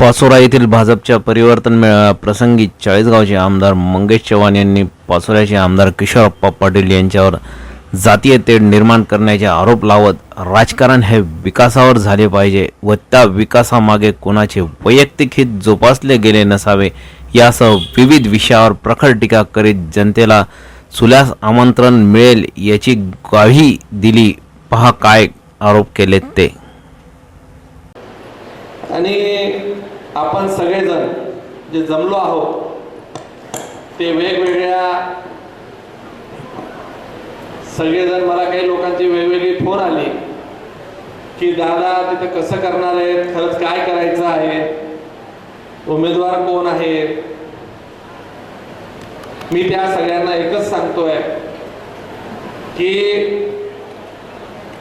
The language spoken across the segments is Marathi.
पाचोरा येथील भाजपच्या परिवर्तन मेळाव्या प्रसंगी चाळीसगावचे आमदार मंगेश चव्हाण यांनी पाचोऱ्याचे आमदार किशोरप्पा पाटील यांच्यावर जातीय तेढ निर्माण करण्याचे आरोप लावत राजकारण हे विकासावर झाले पाहिजे व त्या विकासामागे कोणाचे वैयक्तिक हित जोपासले गेले नसावे यासह विविध विषयावर प्रखर टीका करीत जनतेला सुल्यास आमंत्रण मिळेल याची ग्वाही दिली. पहा काय आरोप केलेत ते. आणि आपण सगळेजण जे जमलो आहोत ते वेगवेगळ्या सगळेजण मला काही लोकांची वेगवेगळी फोन आली की दादा तिथं कसं करणार आहेत खरंच काय करायचं आहे? उमेदवार कोण आहे? मी त्या सगळ्यांना एकच सांगतोय की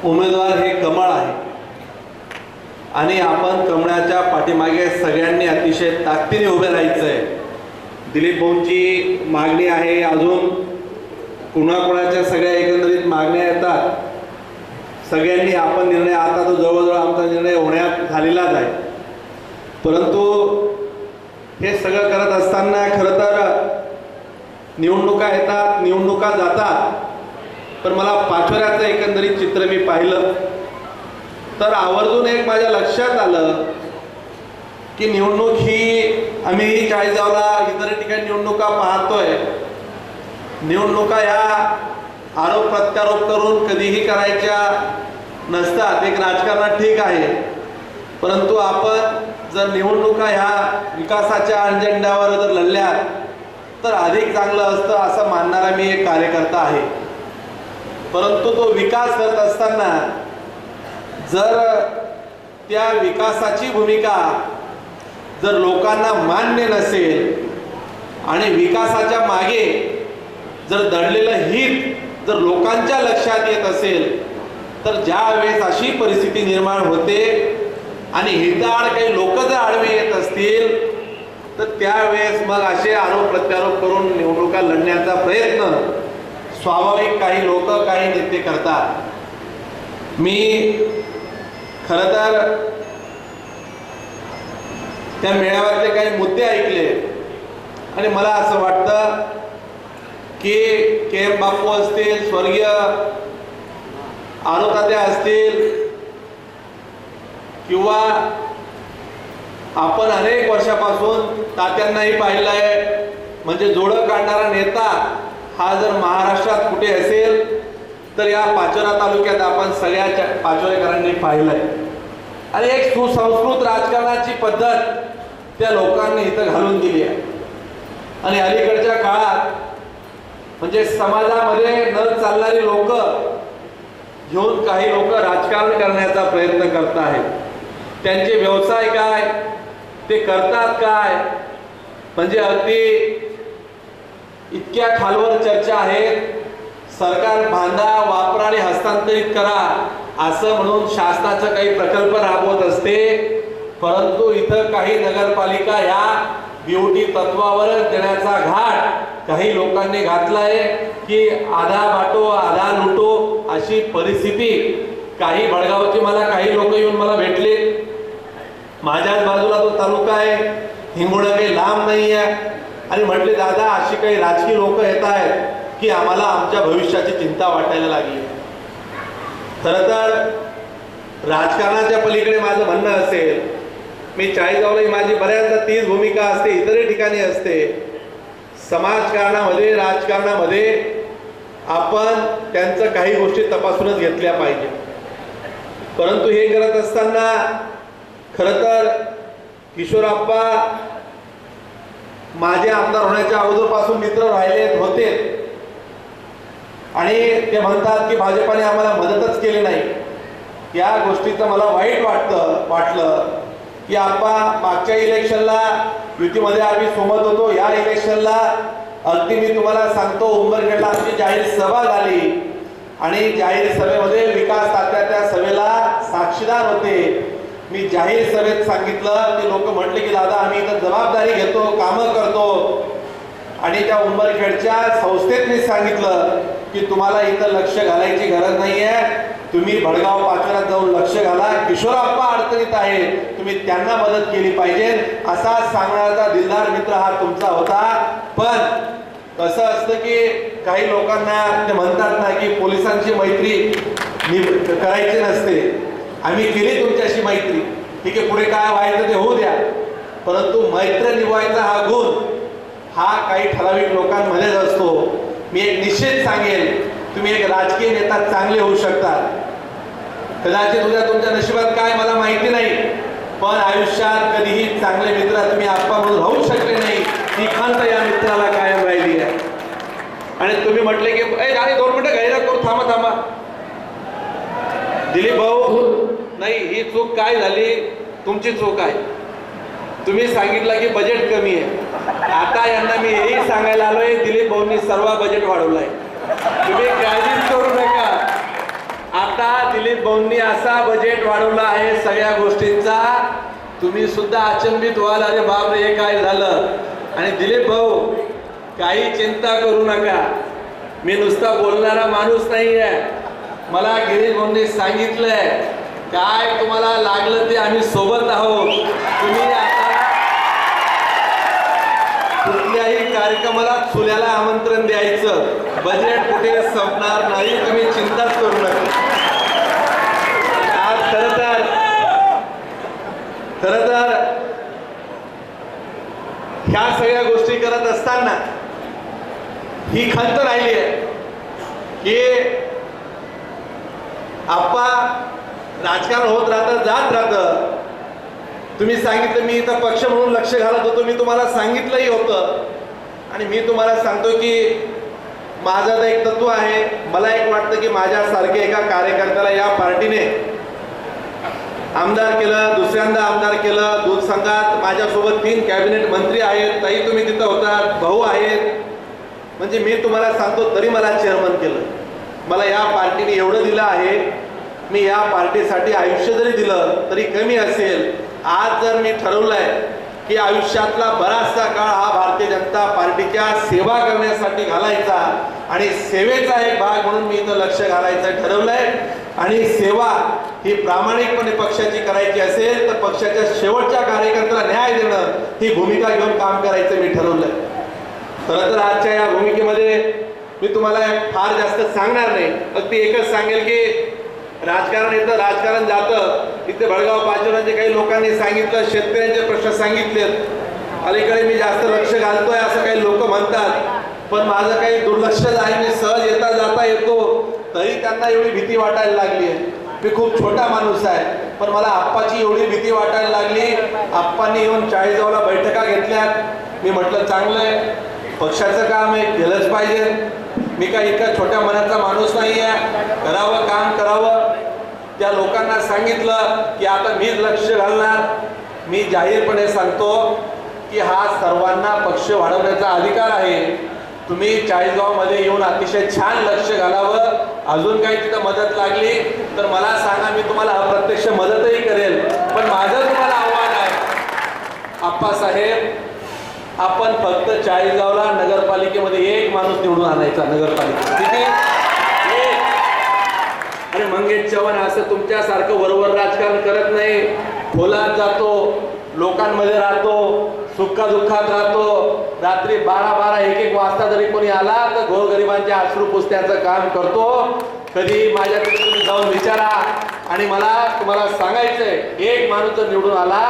उमेदवार हे कमळ आहे. आणि आपण कमळाच्या पाठीमागे सगळ्यांनी अतिशय ताकदीने उभे राहायचं आहे दिलीप भाऊंची मागणी आहे अजून. कुणाकुणाच्या सगळ्या एकंदरीत मागण्या येतात. सगळ्यांनी आपण निर्णय आता तो जवळजवळ आमचा निर्णय होण्यात झालेलाच आहे. परंतु हे सगळं करत असताना खरं तर निवडणुका येतात निवडणुका जातात. पण मला पाचोऱ्याचं एकंदरीत चित्र मी पाहिलं. तर आवर्जून एक माझ्या लक्षात आलं की निवडणूक ही आम्ही चाळीसगावला इतर ठिकाणी निवडणुका पाहतोय. निवडणुका ह्या आरोप प्रत्यारोप करून कधीही करायच्या नसतात. एक राजकारणात ठीक आहे. परंतु आपण जर निवडणुका ह्या विकासाच्या अजेंड्यावर जर लढल्या तर अधिक चांगलं असतं असं मानणारा मी एक कार्यकर्ता आहे. परंतु तो विकास करत असताना जर त्या विकासाची भूमिका जर लोकांना मान्य नसेल आणि विकासाच्या मागे जर दडलेलं हित जर लोकांच्या लक्षात येत असेल तर ज्या वेळेस अशी परिस्थिती निर्माण होते आणि हिताआड काही लोक जर आडवे येत असतील तर त्यावेळेस मग असे आरोप प्रत्यारोप करून निवडणुका लढण्याचा प्रयत्न स्वाभाविक काही लोक काही नेते करतात. मी खरं तर त्या मेळाव्यातले काही मुद्दे ऐकले. आणि मला असं वाटतं की के एम बापू असतील स्वर्गीय आरोतात्या असतील किंवा आपण अनेक वर्षापासून तात्यांनाही पाहिलंय म्हणजे जोडं काढणारा नेता हा जर महाराष्ट्रात कुठे असेल तर या पाचोरा तालुक्यात आपण सगळ्या पाचोरेकरांनी पाहिलंय. आणि एक सुसंस्कृत राजकारणाची पद्धत त्या लोकांनी इथं घालून दिली आहे. आणि अलीकडच्या काळात म्हणजे समाजामध्ये न चालणारी लोक घेऊन काही लोक राजकारण करण्याचा प्रयत्न करत आहेत. त्यांचे व्यवसाय काय ते करतात काय? म्हणजे अगदी इतक्या खालवर चर्चा आहेत. सरकार बांधा वापरा आणि हस्तांतरित करा. असं म्हणून शासनाचा काही प्रकल्प राबवत असते. परंतु इथं काही नगरपालिका ह्या ब्युटी तत्वावरच देण्याचा घाट काही लोकांनी घातलाय की आधा बाटो आधा लुटो अशी परिस्थिती. काही बडगावची मला काही लोक येऊन मला भेटले माझ्याच बाजूला तो तालुका आहे. हिंगोळा काही लांब नाही आहे आणि म्हटले दादा अशी काही राजकीय लोक येत आहेत. की आम्हाला आमच्या भविष्याची चिंता वाटायला लागली. खरं तर राजकारणाच्या पलीकडे माझं म्हणणं असेल मी चाळीसगावलाही माझी बऱ्याचदा तीच भूमिका असते इतरही ठिकाणी असते. समाजकारणामध्ये राजकारणामध्ये आपण त्यांचं काही गोष्टी तपासूनच घेतल्या पाहिजे परंतु हे करत असताना खरं तर किशोरप्पा माझे आमदार होण्याच्या अगोदरपासून मित्र राहिले होते. आणि ते म्हणतात की भाजपाने आम्हाला मदतच केली नाही. या गोष्टीचं मला वाईट वाटतं वाटलं की आपण मागच्या इलेक्शनला युतीमध्ये आम्ही सोबत होतो. या इलेक्शनला अगदी मी तुम्हाला सांगतो उंबरखेडला आमची जाहीर सभा झाली. आणि जाहीर सभेमध्ये विकास तात्या त्या सभेला साक्षीदार होते. मी जाहीर सभेत सांगितलं ते लोक म्हटले की दादा आम्ही इथं जबाबदारी घेतो कामं करतो. आणि त्या उंबरखेडच्या संस्थेत मी सांगितलं की तुम्हाला इथं लक्ष घालायची गरज नाही आहे तुम्ही भडगाव पाचव्यात जाऊन लक्ष घाला. किशोरप्पा अडचणीत आहे. तुम्ही त्यांना मदत केली पाहिजे. असा सांगणारा दिलदार मित्र हा तुमचा होता. पण कसं असतं की काही लोकांना ते म्हणतात ना की पोलिसांची मैत्री करायची नसते. आम्ही केली तुमच्याशी मैत्री. ठीक आहे पुढे काय व्हायचं ते होऊ द्या. परंतु मैत्र निभवायचा हा गुण हा काही ठराविक लोकांमध्येच असतो. मी एक निश्चित सांगेन. तुम्ही एक राजकीय नेता चांगले होऊ शकतात. कदाचित उद्या तुमच्या नशिबात काय मला माहिती नाही. पण आयुष्यात कधीही चांगले मित्र तुम्ही आप्पा म्हणून राहू शकले नाही. ही खंत या मित्राला कायम राहिली आहे. आणि तुम्ही म्हटले की ए गाडी दोन मिनिटं गैरा करू. थांबा थांबा. दिलीप भाऊ नाही ही चूक काय झाली? तुमची चूक आहे. तुम्ही सांगितलं की बजेट कमी आहे. आता यांना मी हेही सांगायला आलोय दिलीप भाऊंनी सर्व बजेट वाढवलंय. तुम्ही काळजीच करू नका. आता दिलीप भाऊंनी असा बजेट वाढवला आहे सगळ्या गोष्टींचा. तुम्ही सुद्धा अचंबित व्हाल. अरे बापरे हे काय झालं? आणि दिलीप भाऊ काही चिंता करू नका. मी नुसता बोलणारा माणूस नाही आहे मला गिरीश भाऊंनी सांगितलंय काय तुम्हाला लागलं ते आम्ही सोबत आहोत. तुम्ही कार्यक्रमाला चुल्याला आमंत्रण द्यायचं. बजेट कुठे संपणार नाही तुम्ही चिंताच करू नका. आज खरं तर खरं तर ह्या सगळ्या गोष्टी करत असताना ही खंत राहिली आहे की आप्पा राजकारण होत राहतं जात राहतं. तुम्ही सांगितलं मी इथं पक्ष म्हणून लक्ष घालत होतो मी तुम्हाला सांगितलंही होतं. आणि मी तुम्हाला सांगतो की माझं तर एक तत्व आहे मला एक वाटतं की माझ्यासारख्या एका कार्यकर्त्याला या पार्टीने आमदार केलं दुसऱ्यांदा आमदार केलं दूध संघात माझ्यासोबत तीन कॅबिनेट मंत्री आहेत ताई तुम्ही तिथं होतात भाऊ आहेत. म्हणजे मी तुम्हाला सांगतो तरी मला चेअरमन केलं. मला या पार्टीने एवढं दिलं आहे मी या पार्टीसाठी आयुष्य जरी दिलं तरी कमी असेल. आज जर मी ठरवलं आहे की आयुष्यातला बराचसा काळ हा भारतीय जनता पार्टीच्या सेवा करण्यासाठी घालायचा. आणि सेवेचा एक भाग म्हणून मी इथं लक्ष घालायचं ठरवलंय. आणि सेवा ही प्रामाणिकपणे पक्षाची करायची असेल तर पक्षाच्या शेवटच्या कार्यकर्त्याला न्याय देणं ही भूमिका घेऊन काम करायचं मी ठरवलंय. खरं तर आजच्या या भूमिकेमध्ये मी तुम्हाला फार जास्त सांगणार नाही. अगदी एकच सांगेल की राजकारण येतं राजकारण जातं. इथे भडगाव पाचोरांचे काही लोकांनी सांगितलं शेतकऱ्यांचे प्रश्न सांगितलेत. अलीकडे मी जास्त लक्ष घालतोय असं काही लोक म्हणतात. पण माझं काही दुर्लक्ष आहे मी सहज येता जाता येतो. तरी त्यांना एवढी भीती वाटायला लागली आहे. मी खूप छोटा माणूस आहे पण मला आप्पाची एवढी भीती वाटायला लागली. आप्पांनी येऊन चाळीसगावला बैठका घेतल्यात मी म्हटलं चांगलं आहे. पक्षाचं काम आहे केलंच पाहिजे. मी काही इतका छोट्या मनाचा माणूस नाही आहे करावं काम करावं. त्या लोकांना सांगितलं की आता मीच लक्ष घालणार. मी जाहीरपणे सांगतो की हा सर्वांना पक्ष वाढवण्याचा अधिकार आहे. तुम्ही चाळीसगावमध्ये येऊन अतिशय छान लक्ष घालावं. अजून काही तिथं मदत लागली तर मला सांगा मी तुम्हाला अप्रत्यक्ष मदतही करेल. पण माझं तुम्हाला आव्हान आहे. आप्पासाहेब आपण फक्त चाळीसगावला नगरपालिकेमध्ये एक माणूस निवडून आणायचा नगरपालिका ठीक आहे? आणि मंगेश चव्हाण असं तुमच्यासारखं वरवर राजकारण करत नाही. खोलात जातो लोकांमध्ये राहतो सुखा दुःखात राहतो. रात्री बारा बारा एक एक वाजता जरी कोणी आला तर गोरगरिबांच्या अश्रू पुसण्याचं काम करतो. कधी माझ्याकडे तुम्ही जाऊन विचारा. आणि मला तुम्हाला सांगायचंय एक माणूस जर निवडून आला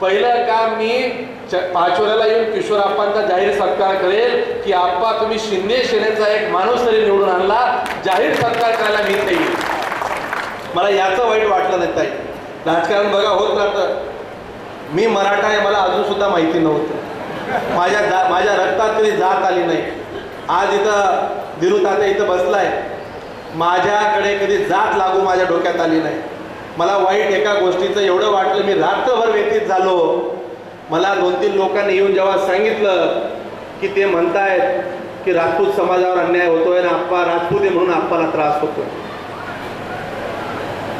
पहिलं काम मी पाचोऱ्याला येऊन किशोरप्पांचा जाहीर सत्कार करेल की आप्पा तुम्ही शिंदे सेनेचा एक माणूस तरी निवडून आणला. जाहीर सत्कार करायला मी येईल मला याचं वाईट वाटलं नाही ताई. राजकारण बघा होत राहतं. मी मराठा आहे मला अजूनसुद्धा माहिती नव्हतं. माझ्या जा माझ्या रक्तात कधी जात आली नाही. आज इथं दिरू तात्या इथं बसलाय. माझ्याकडे कधी जात लागू माझ्या डोक्यात आली नाही. मला वाईट एका गोष्टीचं एवढं वाटलं मी रात्रभर व्यतीत झालो. मला दोन तीन लोकांनी येऊन जेव्हा सांगितलं की ते म्हणतायत की राजपूत समाजावर अन्याय होतोय ना आप्पा राजपूत आहे म्हणून आप्पाला त्रास होतोय.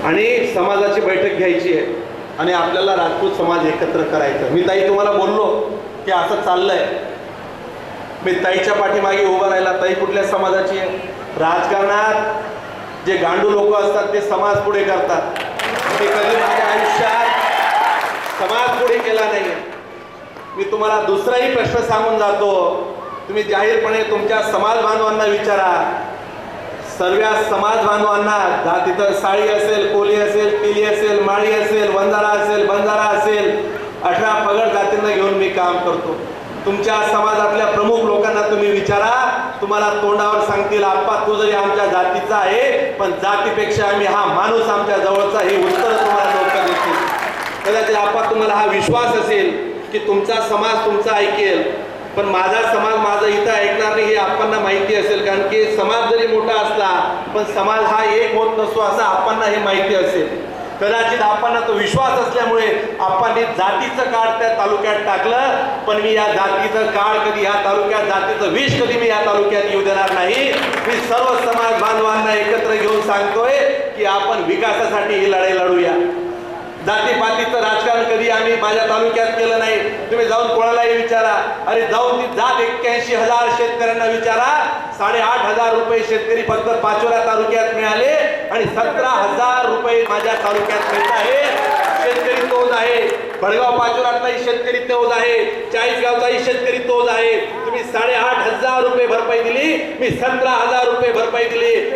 आणि समाजाची बैठक घ्यायची आहे. आणि आपल्याला राजपूत समाज एकत्र करायचं मी ताई तुम्हाला बोललो की असं चाललंय. मी ताईच्या पाठीमागे उभं राहिला. ताई कुठल्या समाजाची आहे? राजकारणात जे गांडू लोक असतात ते समाज पुढे करतात. मी कधी माझ्या आयुष्यात समाज पुढे केला नाही मी तुम्हाला दुसराही प्रश्न सांगून जातो. तुम्ही जाहीरपणे तुमच्या समाज बांधवांना विचारा. सर्व समाज बांधवांना जा तिथं साळी असेल कोली असेल पिली असेल माळी असेल वंजारा असेल बंजारा असेल अठरा पगड जातींना घेऊन मी काम करतो. तुमच्या समाजातल्या प्रमुख लोकांना तुम्ही विचारा तुम्हाला तोंडावर सांगतील आप्पा तू जरी आमच्या जातीचा आहे पण जातीपेक्षा आम्ही हा माणूस आमच्या जवळचा हे उत्तर तुम्हाला लोक देतील कदाचित आप्पा तुम्हाला हा विश्वास असेल की तुमचा समाज तुमचा ऐकेल पण माझा समाज माझं इथं ऐकणार नाही हे आपणना माहिती असेल कारण की समाज मोठा असला पण समाज हा एक होत नसतो असं आपणना हे माहिती असेल. कदाचित आपणना तो विश्वास असल्यामुळे आपण जातीचं काळ त्या तालुक्यात टाकलं पण मी या जातीचं काळ कधी या तालुक्यात जातीचं विष कधी मी या तालुक्यात येऊ देणार नाही. मी सर्व समाज बांधवांना एकत्र घेऊन सांगतोय की आपण विकासासाठी ही लढाई लढूया. जातीपातीचं राजकारण कधी आम्ही माझ्या तालुक्यात केलं नाही? तुम्ही जाऊन कोणालाही विचारा. अरे जाऊन ती जात एक्क्याऐंशी हजार शेतकऱ्यांना विचारा. साडेआठ हजार रुपये शेतकरी फक्त पाचोरा तालुक्यात मिळाले आणि सतरा हजार रुपये माझ्या तालुक्यात मिळत आहे. शेतकरी तोच आहे. भडगाव पाचोरातलाही शेतकरी तोच आहे. चाळीसगावचाही शेतकरी तोच आहे. तुम्ही साडेआठ हजार रुपये भरपाई दिली. मी सतरा हजार रुपये भरपाई दिली.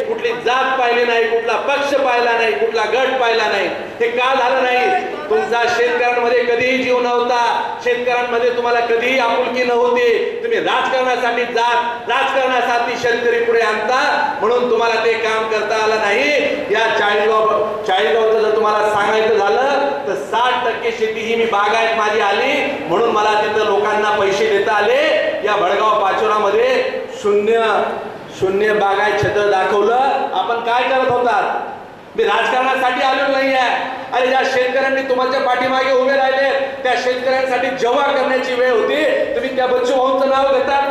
जात पाहिली नाही कुठला पक्ष पाहिला नाही कुठला गट पाहिला नाही. हे का झालं नाही? तुमचा शेतकऱ्यांमध्ये कधीही जीव नव्हता. शेतकऱ्यांमध्ये तुम्हाला कधीही आपुलकी नव्हती. तुम्ही राजकारणासाठी जात राजकारणासाठी शेतकरी पुढे आणता म्हणून तुम्हाला ते काम करता आलं नाही. या चाळीसगाव चाळीसगावचं जर तुम्हाला सांगायचं झालं तर साठ टक्के शेती ही मी बागायत माझी आली. म्हणून मला तिथं लोकांना पैसे देता आले. या भडगाव पाचोरामध्ये शून्य शून्य बागायत क्षेत्र दाखवलं. आपण काय करत होतात? मी राजकारणासाठी आलेलो नाही आहे आणि ज्या शेतकऱ्यांनी तुमच्या पाठीमागे उभे राहिले त्या शेतकऱ्यांसाठी जेव्हा करण्याची वेळ होती तुम्ही त्या बच्चू भाऊंचं नाव घेतात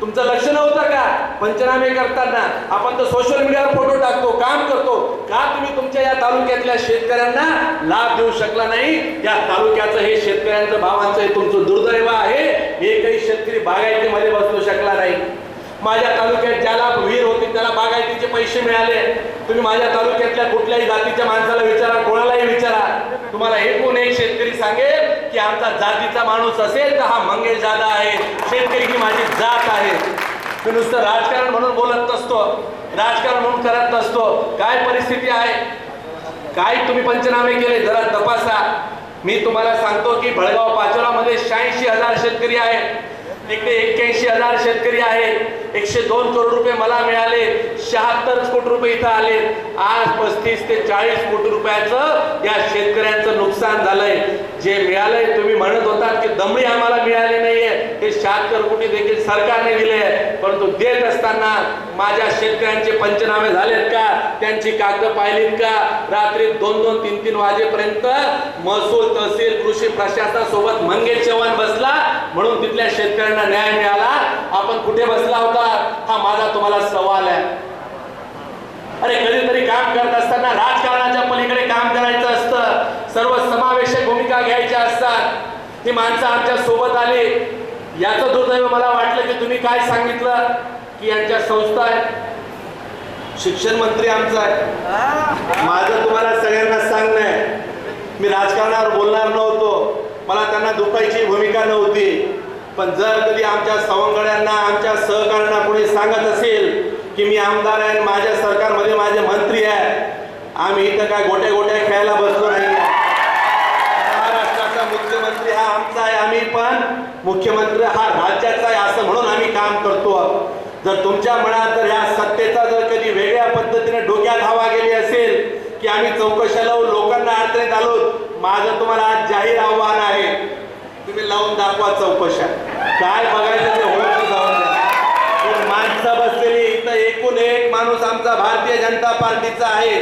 तुमचं लक्ष नव्हतं का? पंचनामे करताना. आपण तर सोशल मीडियावर फोटो टाकतो काम करतो. का तुम्ही तुमच्या या तालुक्यातल्या शेतकऱ्यांना लाभ देऊ शकला नाही? या तालुक्याचं हे शेतकऱ्यांचं भावांचं हे तुमचं दुर्दैव आहे. एकही शेतकरी बागायतीमध्ये बसू शकला नाही. माझ्या तालुक्यात ज्याला विहीर होती त्याला बागायतीचे पैसे मिळाले. तुम्ही माझ्या तालुक्यातल्या कुठल्याही जातीच्या माणसाला विचारा कोणालाही विचारा. तुम्हाला एकूण एक शेतकरी सांगेल की आमचा जातीचा माणूस असेल तर हा मंगेश दादा आहे. शेतकरी ही माझी जात आहे. मी नुसतं राजकारण म्हणून बोलत नसतो. राजकारण म्हणून करत नसतो. काय परिस्थिती आहे? काय तुम्ही पंचनामे केले? जरा तपासा. मी तुम्हाला सांगतो की भळगाव पाचोरामध्ये शहाऐंशी हजार शेतकरी आहेत. तिकडे एक्क्याऐंशी हजार शेतकरी आहेत. एकशे दोन करोड रुपये मला मिळाले. शहात्तर कोटी रुपये इथं आले. आज पस्तीस ते चाळीस कोटी रुपयाचं या शेतकऱ्यांचं नुकसान झालंय. जे मिळालंय तुम्ही म्हणत होता की दमडी आम्हाला मिळाली नाहीये. हे शहात्तर कोटी देखील सरकारने दिले परंतु देत असताना माझ्या शेतकऱ्यांचे पंचनामे झालेत का? त्यांची कागद पाहिलीत का? रात्री दोन दोन तीन तीन वाजेपर्यंत महसूल तहसील कृषी प्रशासनासोबत मंगेश चव्हाण बसला. म्हणून तिथल्या शेतकऱ्यांना न्याय मिळाला. आपण कुठे बसला होता? हा माझा तुम्हाला सवाल आहे. अरे कधीतरी काम करत असताना राजकारणाच्या पलीकडे काम करायचं असतं. सर्व समावेशक भूमिका घ्यायच्या असतात. ही माणसं आमच्यासोबत आली. याचं दुर्दैव मला वाटलं की तुम्ही काय सांगितलं? की यांच्या संस्था आहेत. शिक्षण मंत्री आमचा आहे. माझं तुम्हाला सगळ्यांना सांगणं आहे. मी राजकारणावर बोलणार नव्हतो. मला त्यांना दुखायची भूमिका नव्हती. पण जर कधी आमच्या सवंगड्यांना आमच्या सहकाऱ्यांना कोणी सांगत असेल की मी आमदार आहे माझ्या सरकारमध्ये माझे मंत्री आहे आम्ही इथं काय गोट्या गोट्या खेळायला बसलो नाही. महाराष्ट्राचा मुख्यमंत्री हा आमचा आहे आम्ही पण मुख्यमंत्री हा राज्याचा आहे असं म्हणून आम्ही काम करतो. जर तुमच्या मनात जर ह्या सत्तेचा जर कधी वेगळ्या पद्धतीने डोक्यात हवा गेली असेल की आम्ही चौकशा लावून लोकांना अडचणीत आलो माझं तुम्हाला आज जाहीर आव्हान आहे. तुम्ही लावून दाखवा चौकशा. काय बघायचं ते होत जाऊन पण माणसं बसलेली इथं एकूण एक माणूस आमचा भारतीय जनता पार्टीचा आहे.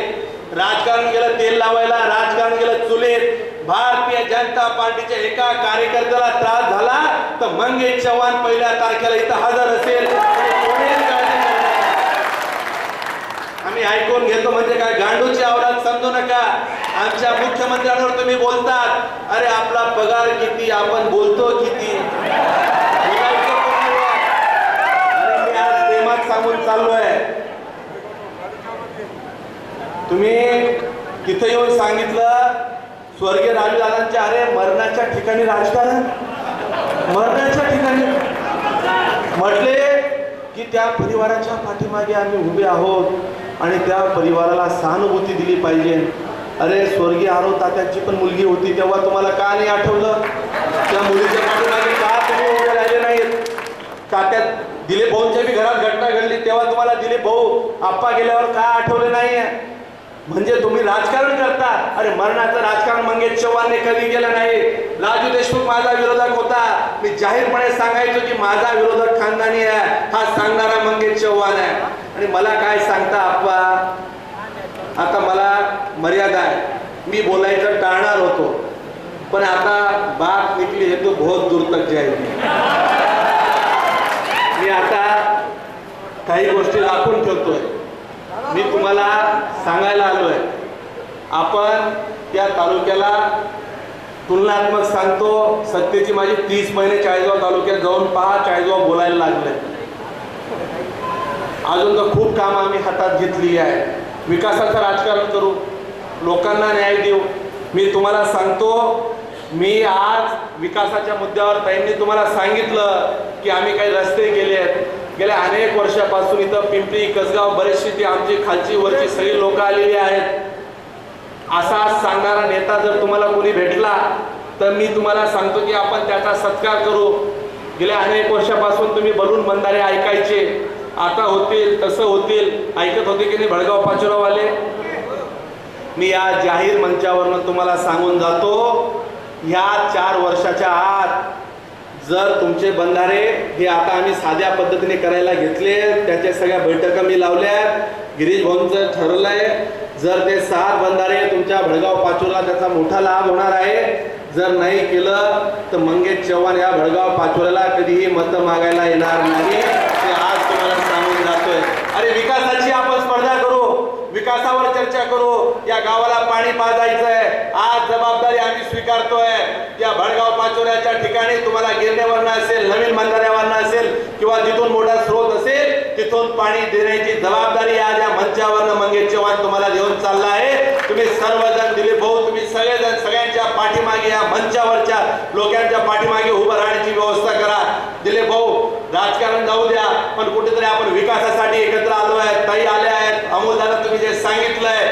राजकारण गेलं तेल लावायला राजकारण गेलं चुलेत. भारतीय जनता पार्टीच्या एका कार्यकर्त्याला त्रास झाला तर मंगेश चव्हाण पहिल्या तारखेला इथं हजर असेल आणि कोणीच काळजी करणार नाही. आम्ही ऐकून घेतो म्हणजे काय गांडूची आवडात समजू नका. आमच्या मुख्यमंत्र्यांवर तुम्ही बोलतात अरे आपला पगार किती आपण बोलतो किती. मी आज प्रेमात सांगून चाललोय. तुम्ही तिथे येऊन सांगितलं स्वर्गीय राजदादांच्या अरे मरणाच्या ठिकाणी राजकारण. मरणाच्या ठिकाणी. म्हटले की त्या परिवाराच्या पाठीमागे आम्ही उभे आहोत. आणि त्या परिवाराला सहानुभूती दिली पाहिजे. अरे स्वर्गीय आरो तात्याची पण मुलगी होती तेव्हा तुम्हाला का नाही आठवलं? त्या मुलीच्या पाठीमागे का तुम्ही उभे राहिले नाहीत? तात्यात दिलीप भाऊंच्या बी घरात घटना घडली तेव्हा तुम्हाला दिलीप भाऊ आप्पा गेल्यावर का आठवले आहे म्हणजे तुम्ही राजकारण करता. अरे मरणाचं राजकारण मंगेश चव्हाणने कधी केलं नाही. राजू देशमुख माझा विरोधक होता. मी जाहीरपणे सांगायचो की माझा विरोधक खानदानी आहे. हा सांगणारा मंगेश चव्हाण आहे. आणि मला काय सांगता आप्पा? आता मला मर्यादा आहे. मी बोलायचं टाळणार होतो. पण आता बात निकली हे तो बहुत दूर तक जाएगी मी आता काही गोष्टी राखून ठेवतोय. मी तुम्हाला सांगायला आलो आहे आपण त्या तालुक्याला तुलनात्मक सांगतो सत्तेची माझी तीस महिने चाळीसगाव तालुक्यात जाऊन पहा चाळीसगाव बोलायला लागलंय अजून तर खूप काम आम्ही हातात घेतली आहे. विकासाचं राजकारण करू लोकांना न्याय देऊ. मी तुम्हाला सांगतो मी आज विकासाच्या मुद्द्यावर ताईंनी तुम्हाला सांगितलं की आम्ही काही रस्ते केले आहेत. गेल्या अनेक वर्षापासून इथं पिंपरी कसगाव बरेचशी ती आमची खालची वरची सगळी लोक आलेली आहेत. असा सांगणारा नेता जर तुम्हाला कोणी भेटला तर मी तुम्हाला सांगतो की आपण त्याचा सत्कार करू. गेल्या अनेक वर्षापासून तुम्ही बलून बंधारे ऐकायचे. आता होतील तसं होतील. ऐकत होते की नाही भडगाव पाचोरावाले? मी या जाहीर मंचावरनं तुम्हाला सांगून जातो ह्या चार वर्षाच्या आत जर तुमचे बंधारे हे आता आम्ही साध्या पद्धतीने करायला घेतले त्याच्या सगळ्या बैठका मी लावल्या गिरीश भाऊंचं ठरलंय जर ते सात बंधारे तुमच्या भडगाव पाचोला त्याचा मोठा लाभ होणार आहे. जर नाही केलं तर मंगेश चव्हाण या भडगाव पाचोऱ्याला कधीही मतं मागायला येणार नाही. ते आज तुम्हाला सांगून जातोय. अरे विकासाची आपण स्पर्धा करू. विकासावर चर्चा करू. या गावाला पाणी पाजायचंय. आज जबाबदारी आम्ही स्वीकारतोय. या भडगाव पाचोऱ्याच्या ठिकाणी तुम्हाला गिरण्यावरनं असेल नवीन बंधाऱ्यावरनं असेल किंवा जिथून मोठा स्रोत असेल तिथून पाणी देण्याची जबाबदारी आज या मंचावरनं मंगेश चव्हाण तुम्हाला देऊन चालला आहे. तुम्ही सर्वजण दिलीप भाऊ तुम्ही सगळेजण सगळ्यांच्या पाठीमागे या मंचावरच्या लोकांच्या पाठीमागे उभं राहण्याची व्यवस्था करा. दिलीप भाऊ राजकारण जाऊ द्या पण कुठेतरी आपण विकासासाठी एकत्र आलो आहे ताई आल्या आहेत. अमोल दादा तुम्ही जे सांगितलंय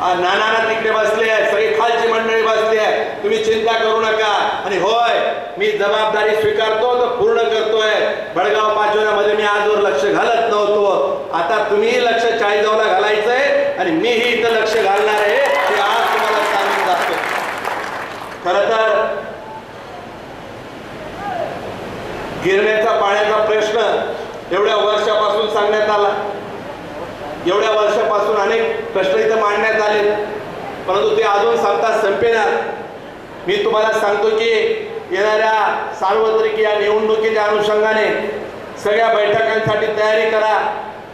आ, नाना तिकडे बसले आहे सगळी खालची मंडळी बसली आहे तुम्ही चिंता करू नका. आणि होय मी जबाबदारी स्वीकारतो तर पूर्ण करतोय. बडगाव पाचोऱ्यामध्ये मी आजवर लक्ष घालत नव्हतो. आता तुम्ही लक्ष चाळीसगावला घालायचंय आणि मीही इथं लक्ष घालणार आहे ते आज तुम्हाला सांगून जातो. खर तर गिरण्याचा पाण्याचा प्रश्न एवढ्या वर्षापासून सांगण्यात आला. एवढ्या वर्षापासून अनेक प्रश्न इथं मांडण्यात आले. परंतु ते अजून सांगता संपेना मी तुम्हाला सांगतो की येणाऱ्या सार्वत्रिक या निवडणुकीच्या अनुषंगाने सगळ्या बैठकांसाठी तयारी करा.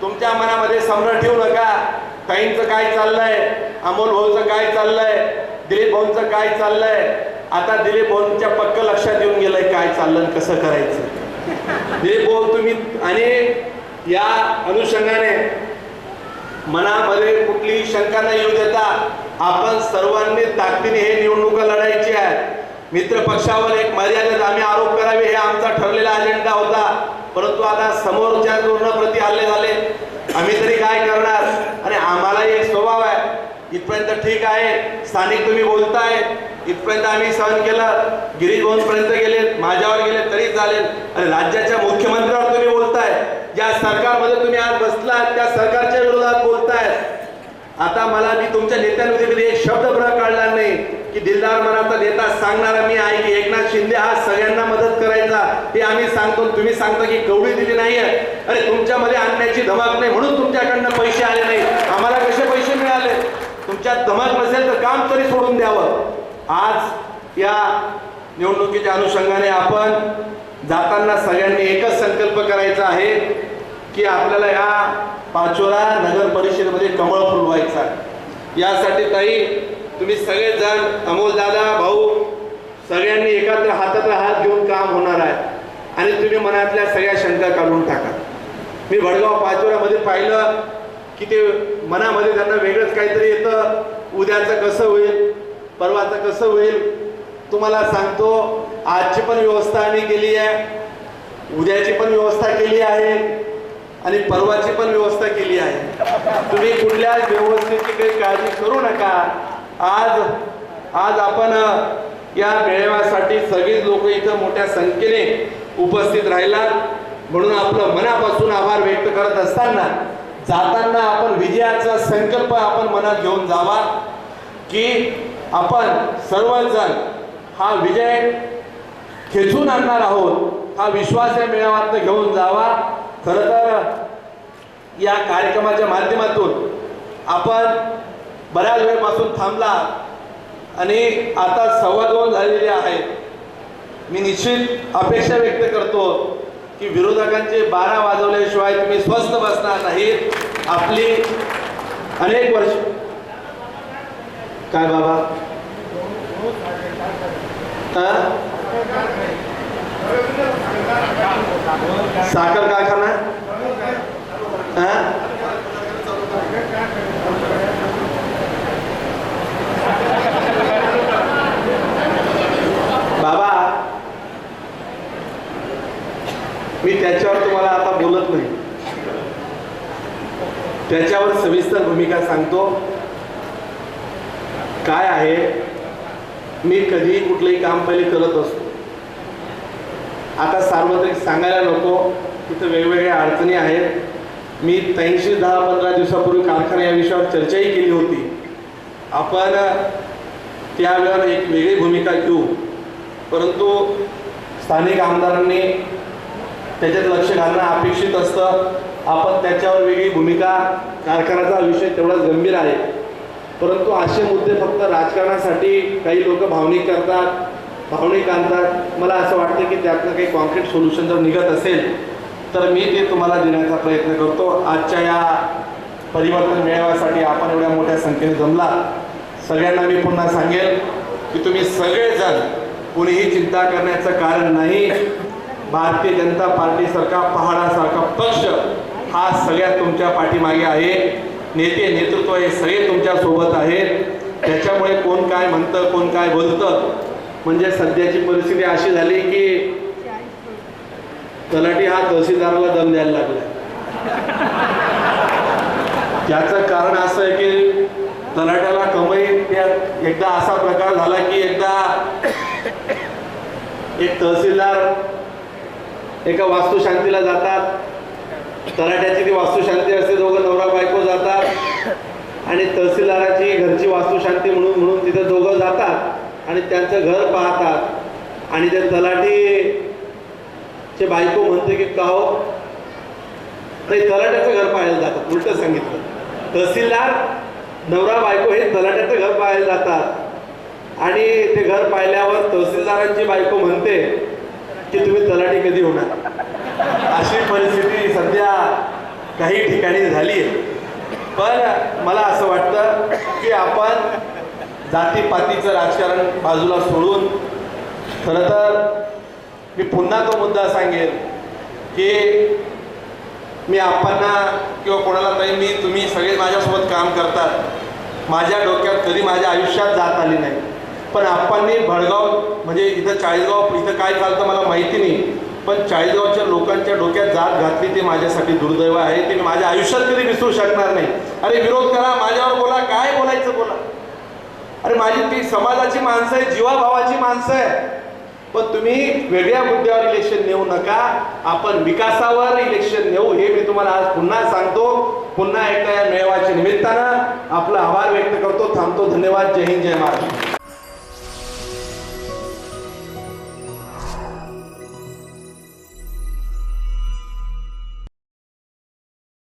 तुमच्या मनामध्ये संभ्रम ठेवू नका. ताईंचं काय चाललंय? अमोल भाऊचं काय चाललंय? दिलीप भाऊंचं काय चाललंय? आता दिलीप भाऊंच्या पक्क लक्षात येऊन गेलंय काय चाललं कसं करायचं. दिलीप भाऊ तुम्ही आणि या अनुषंगाने मनामध्ये कुठलीही शंका नाही येऊ देता आपण सर्वांनी ताकदीने हे निवडणुका लढायची आहे मित्र पक्षावर एक मर्यादित आम्ही आरोप करावे हे आमचा ठरलेला अजेंडा होता. परंतु आता समोरच्या धोरणाप्रती आले झाले आम्ही तरी काय करणार? आणि आम्हाला एक स्वभाव आहे. इथपर्यंत ठीक आहे. स्थानिक तुम्ही बोलताय. इथपर्यंत आम्ही सहन केलं. गिरीश भाऊंपर्यंत गेले माझ्यावर गेले तरी चालेल. आणि राज्याच्या मुख्यमंत्र्यावर बोलताय. ज्या सरकारमध्ये तुम्ही आज बसलात त्या सरकारच्या विरोधात बोलताय. आता मला मी तुमच्या नेत्यांमध्ये कधी एक शब्द प्रयोग काढला नाही की दिलदार मनाचा नेता सांगणारा मी आहे की एकनाथ शिंदे हा सगळ्यांना मदत करायचा हे आम्ही सांगतो तुम्ही सांगता की कवडी दिली नाहीये. अरे तुमच्यामध्ये आणण्याची धमक नाही म्हणून तुमच्याकडनं पैसे आले नाही. आम्हाला कसे पैसे मिळाले? तुमच्यात धमक नसेल तर काम तरी सोडून द्यावं. आज या निवडणुकीच्या अनुषंगाने आपण जाताना सगळ्यांनी एकच संकल्प करायचा आहे की आपल्याला या पाचोरा नगर परिषदेमध्ये कमळ फुलवायचा आहे. यासाठी ताई तुम्ही सगळेजण अमोल दादा भाऊ सगळ्यांनी एकत्र हातात हात घेऊन काम होणार आहे. आणि तुम्ही मनातल्या सगळ्या शंका काढून टाका. मी भडगाव पाचोऱ्यामध्ये पाहिलं की ते मनामध्ये त्यांना वेगळंच काहीतरी येतं. उद्याचं कसं होईल? परवाचं कसं होईल? तुम्हाला सांगतो आजची पण व्यवस्था आम्ही केली आहे. उद्याची पण व्यवस्था केली आहे. आणि परवाची पण व्यवस्था केली आहे. तुम्ही कुठल्या व्यवस्थेची काही काळजी करू नका. आज आज आपण या मेळाव्यासाठी सगळीच लोक इथं मोठ्या संख्येने उपस्थित राहिलात. म्हणून आपलं मनापासून आभार व्यक्त करत असताना जाताना आपण विजयाचा संकल्प आपण मनात घेऊन जावा की आपण सर्वजण हा विजय खेचून आणणार आहोत. हा विश्वास या मेळाव्यात घेऊन जावा. खरं तर या कार्यक्रमाच्या माध्यमातून आपण बऱ्याच वेळपासून थांबला आणि आता सव्वा दोन झालेले आहेत. मी निश्चित अपेक्षा व्यक्त करतो की विरोधकांचे बारा वाजवल्याशिवाय तुम्ही स्वस्थ बसणार नाहीत. आपली अनेक वर्ष काय बाबा? हा? साखर कारखाना बाबा मी त्याच्यावर तुम्हाला आता बोलत नाही. त्याच्यावर सविस्तर भूमिका सांगतो. काय आहे? मी कधीही कुठलंही काम पहिले करत असतो. आता सार्वत्रिक सांगायला नको तिथं वेगवेगळ्या अडचणी आहेत. मी त्याऐंशी दहा पंधरा दिवसापूर्वी कारखाना या विषयावर चर्चाही केली होती. आपण त्यावेळेवर एक वेगळी भूमिका घेऊ. परंतु स्थानिक आमदारांनी त्याच्यात लक्ष घालणं अपेक्षित असतं. आपण त्याच्यावर वेगळी भूमिका कारखान्याचा विषय तेवढाच गंभीर आहे. परंतु असे मुद्दे फक्त राजकारणासाठी काही लोक भावनिक करतात. भावनिक आणतात मला असं वाटतं की त्यातनं काही कॉन्क्रीट सोल्युशन जर निघत असेल तर मी ते तुम्हाला देण्याचा प्रयत्न करतो. आजच्या या परिवर्तन मेळाव्यासाठी आपण एवढ्या मोठ्या संख्येने जमला सगळ्यांना मी पुन्हा सांगेल की तुम्ही सगळेजण कोणीही चिंता करण्याचं कारण नाही. भारतीय जनता पार्टीसारखा पहाडासारखा पक्ष हा सगळ्यात तुमच्या पाठीमागे आहे. नेते नेतृत्व हे सगळे तुमच्यासोबत आहेत. त्याच्यामुळे कोण काय म्हणतं कोण काय बोलतं म्हणजे सध्याची परिस्थिती अशी झाली की तलाठी हा तहसीलदाराला दम द्यायला लागला त्याचं कारण असं आहे की तलाट्याला कमाई एकदा असा प्रकार झाला की एकदा एक तहसीलदार एका वास्तुशांतीला जातात. तलाट्याची ती वास्तुशांती असते दोघं नवरा बायको जातात. आणि तहसीलदाराची घरची वास्तुशांती म्हणून म्हणून तिथं दोघं जातात. आणि त्यांचं घर पाहतात. आणि त्या तलाठीचे बायको म्हणते की का हो? तलाट्याचं घर पाहायला जातात. उलट सांगितलं. तहसीलदार नवरा बायको हे तलाट्याचं घर पाहायला जातात. आणि ते घर पाहिल्यावर तहसीलदारांची बायको म्हणते की तुम्ही तलाठी कधी होणार? अशी परिस्थिती सध्या काही ठिकाणी झाली आहे पण मला असं वाटतं की आपण जातीपातीचं राजकारण बाजूला सोडून खरं तर मी पुन्हा तो मुद्दा सांगेन की मी आप्पांना किंवा कोणाला तरी मी तुम्ही सगळे माझ्यासोबत काम करतात. माझ्या डोक्यात कधी माझ्या आयुष्यात जात आली नाही. पण आप्पांनी भडगाव म्हणजे इथं चाळीसगाव इथं काय चालतं मला माहिती नाही. पण चाळीसगावच्या लोकांच्या डोक्यात जात घातली ते माझ्यासाठी दुर्दैव आहे. ते मी माझ्या आयुष्यात कधी विसरू शकणार नाही. अरे विरोध करा माझ्यावर बोला काय बोलायचं बोला? अरे माझी ती समाजाची माणसं आहे जीवाभावाची माणसं आहे. पण तुम्ही वेगळ्या मुद्द्यावर इलेक्शन नेऊ नका. आपण विकासावर इलेक्शन नेऊ हे मी तुम्हाला आज पुन्हा सांगतो. पुन्हा एकदा या मेळाव्याच्या निमित्तानं आपला आभार व्यक्त करतो. थांबतो. धन्यवाद. जय हिंद जय महाराष्ट्र.